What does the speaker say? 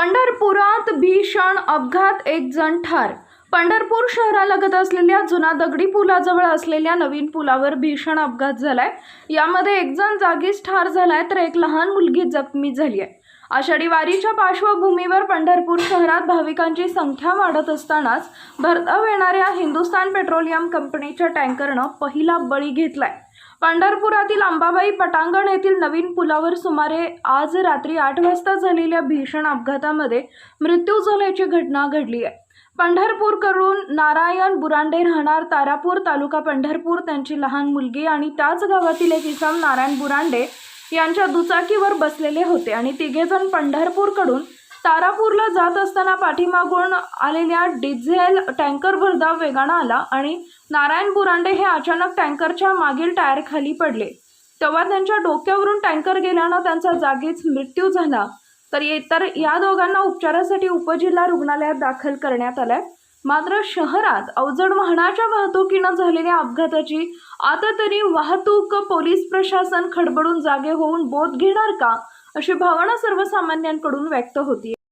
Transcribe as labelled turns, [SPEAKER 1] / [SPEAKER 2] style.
[SPEAKER 1] पंढरपुरात भीषण अपघात एक जण ठार. पंढरपूर शहरालगत असलेल्या जुना दगडी पुलाजवळ असलेल्या नवीन पुलावर भीषण अपघात झालाय. यामध्ये एक जण जागीच ठार झालाय तर एक लहान मुलगी जखमी झाली आहे. आषाढी वारीच्या पार्श्वभूमीवर पंढरपूर शहरात भाविकांची संख्या वाढत असतानाच भरधाव येणाऱ्या हिंदुस्थान पेट्रोलियम कंपनीच्या टँकरनं पहिला बळी घेतलाय. पंढरपुरातील अंबाबाई पटांगण येथील नवीन पुलावर सुमारे आज रात्री आठ वाजता झालेल्या भीषण अपघातामध्ये मृत्यू झाल्याची घटना घडली आहे. पंढरपूरकडून नारायण बुरांडे राहणार तारापूर तालुका पंढरपूर त्यांची लहान मुलगी आणि त्याच गावातील एक इसम नारायण बुरांडे यांच्या दुचाकीवर बसलेले होते आणि तिघेजण पंढरपूरकडून तारापूरला जात असताना पाठीमागून आलेल्या डिझेल टँकर भरधाव वेगानं आला आणि नारायण बुरांडे हे अचानक टँकरच्या मागील टायर खाली पडले. तेव्हा त्यांच्या डोक्यावरून टँकर गेल्यानं त्यांचा जागीच मृत्यू झाला. तर इतर या दोघांना उपचारासाठी उपजिल्हा रुग्णालयात दाखल करण्यात आलाय. मात्र शहरात अवजड वाहनाच्या वाहतुकीनं झालेल्या अपघाताची आता तरी वाहतूक पोलीस प्रशासन खडबडून जागे होऊन बोध घेणार का? अशी भावना सर्वसामान्यांकडून व्यक्त होती